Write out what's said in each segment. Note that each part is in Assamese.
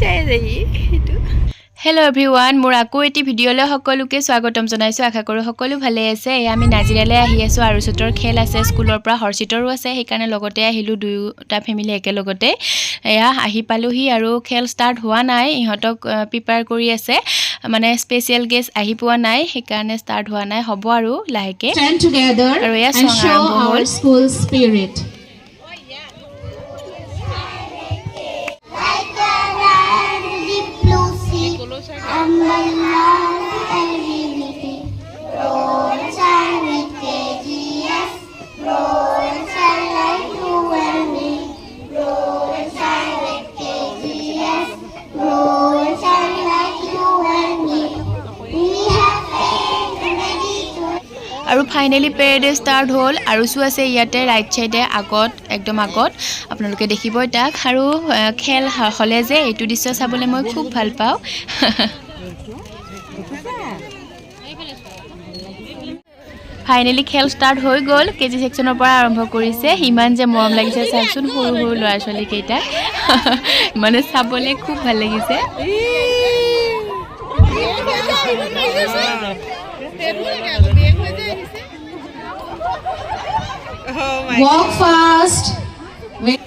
চাই আছে সি সেইটো। হেল্ল' এভৰিৱান মোৰ আকৌ এটি ভিডিঅ'লৈ সকলোকে স্বাগতম জনাইছোঁ। আশা কৰোঁ সকলো ভালে আছে। এয়া আমি নাজিৰালৈ আহি আছোঁ। আৰু চুটৰ খেল আছে স্কুলৰ পৰা হৰ্ষিতৰো আছে। সেইকাৰণে লগতে আহিলোঁ দুয়োটা ফেমিলি একেলগতে। এয়া আহি পালোহি আৰু খেল ষ্টাৰ্ট হোৱা নাই। ইহঁতক প্ৰিপেয়াৰ কৰি আছে। মানে স্পেচিয়েল গেষ্ট আহি পোৱা নাই সেইকাৰণে ষ্টাৰ্ট হোৱা নাই। হ'ব আৰু লাহেকৈ। Stand together আৰু এয়া আৰম্ভ হ'ল। আৰু ফাইনেলি পেৰেডে ষ্টাৰ্ট হ'ল আৰুচো আছে ইয়াতে ৰাইট চাইডে আগত একদম আগত। আপোনালোকে দেখিবই তাক আৰু খেল হ'লে যে এইটো দৃশ্য চাবলৈ মই খুব ভাল পাওঁ। ফাইনেলি খেল ষ্টাৰ্ট হৈ গ'ল। কে জি ছেকশ্যনৰ পৰা আৰম্ভ কৰিছে। ইমান যে মৰম লাগিছে চাওকচোন সৰু সৰু ল'ৰা ছোৱালীকেইটাক মানে চাবলৈ খুব ভাল লাগিছে। Walk fast. With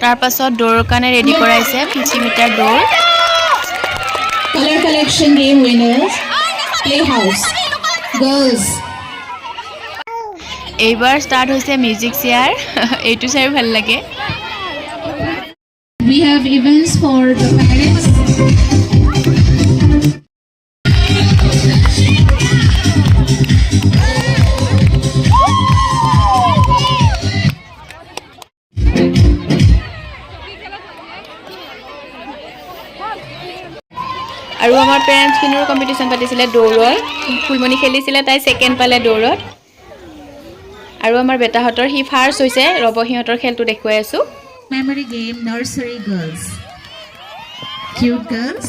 তাৰপাছত দৌৰৰ কাৰণে ৰেডি কৰাইছে ফিফটি মিটাৰ দৌৰ color collection game winners. Playhouse. Girls. এইবাৰ ষ্টাৰ্ট হৈছে মিউজিক চেয়াৰ এইটো চাইও ভালো লাগে We have events for the parents. আৰু আমাৰ পেৰেণ্টছখিনিৰো কম্পিটিশ্যন পাতিছিলে দৌৰৰ ফুলমণি খেলিছিলে তাই ছেকেণ্ড পালে দৌৰত আৰু আমাৰ বেটাহঁতৰ সি ফাৰ্ষ্ট হৈছে ৰ'ব সিহঁতৰ খেলটো দেখুৱাই আছোঁ Memory game Nursery Girls. Cute girls.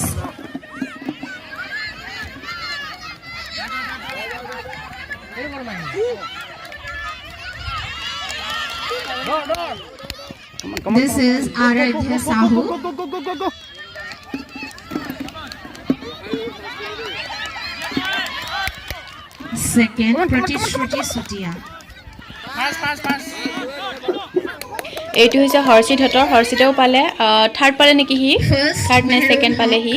This is Aradhya Sahu. Second, Pratishruti Sutia. এইটো হৈছে হৰ্ষিতহঁতৰ হৰ্ষিতেও পালে থাৰ্ড পালে নেকি সি থাৰ্ড নে ছেকেণ্ড পালে. সি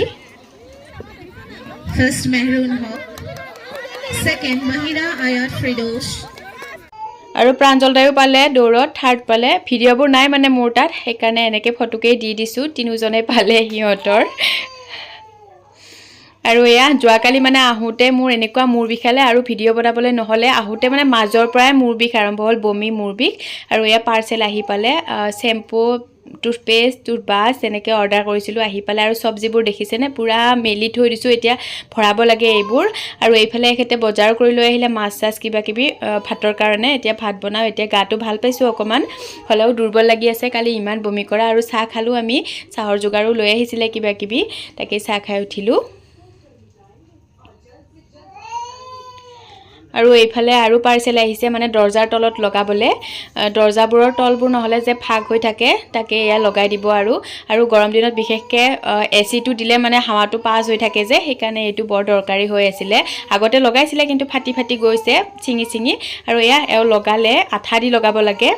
First, Mehrun Haq. Second, Mahira Ayat Fridosh. আৰু প্ৰাঞ্জল দায়ো পালে দৌৰত থাৰ্ড পালে ভিডিঅ'বোৰ নাই মানে মোৰ তাত সেইকাৰণে এনেকৈ ফটোকেই দি দিছোঁ তিনিওজনে পালে সিহঁতৰ আৰু এয়া যোৱাকালি মানে আহোঁতে মোৰ এনেকুৱা মূৰ বিষালে আৰু ভিডিঅ' বনাবলৈ নহ'লে আহোঁতে মানে মাজৰ পৰাই মূৰ বিষ আৰম্ভ হ'ল বমি মূৰ বিষ। আৰু এয়া পাৰ্চেল আহি পালে চেম্পু টুথপেষ্ট টুথব্ৰাছ তেনেকৈ অৰ্ডাৰ কৰিছিলোঁ আহি পালে আৰু চব্জিবোৰ দেখিছেনে? পূৰা মেলি থৈ দিছোঁ এতিয়া ভৰাব লাগে এইবোৰ। আৰু এইফালে এখেতে বজাৰ কৰি লৈ আহিলে মাছ চাছ কিবা কিবি আহ, ভাতৰ কাৰণে। এতিয়া ভাত বনাওঁ এতিয়া গাটো ভাল পাইছোঁ অকণমান হ'লেও দুৰ্বল লাগি আছে কালি ইমান বমি কৰা। আৰু চাহ খালোঁ আমি চাহৰ যোগাৰো লৈ আহিছিলে কিবা কিবি তাকেই চাহ খাই উঠিলোঁ। আৰু এইফালে আৰু পাৰ্চেল আহিছে মানে দৰ্জাৰ তলত লগাবলৈ। দৰ্জাবোৰৰ তলবোৰ নহ'লে যে ফাগ হৈ থাকে তাকে এয়া লগাই দিব আৰু। আৰু গৰম দিনত বিশেষকৈ এ চিটো দিলে মানে হাৱাটো পাছ হৈ থাকে যে সেইকাৰণে এইটো বৰ দৰকাৰী হৈ আছিলে। আগতে লগাইছিলে কিন্তু ফাটি ফাটি গৈছে ছিঙি ছিঙি। আৰু এয়া এওঁ লগালে আঠা দি লগাব লাগে।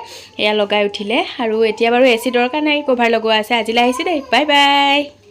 এয়া লগাই উঠিলে। আৰু এতিয়া বাৰু এ চি দৰকাৰ নাই কভাৰ লগোৱা আছে। আজিলৈ আহিছে দেই। Bye bye.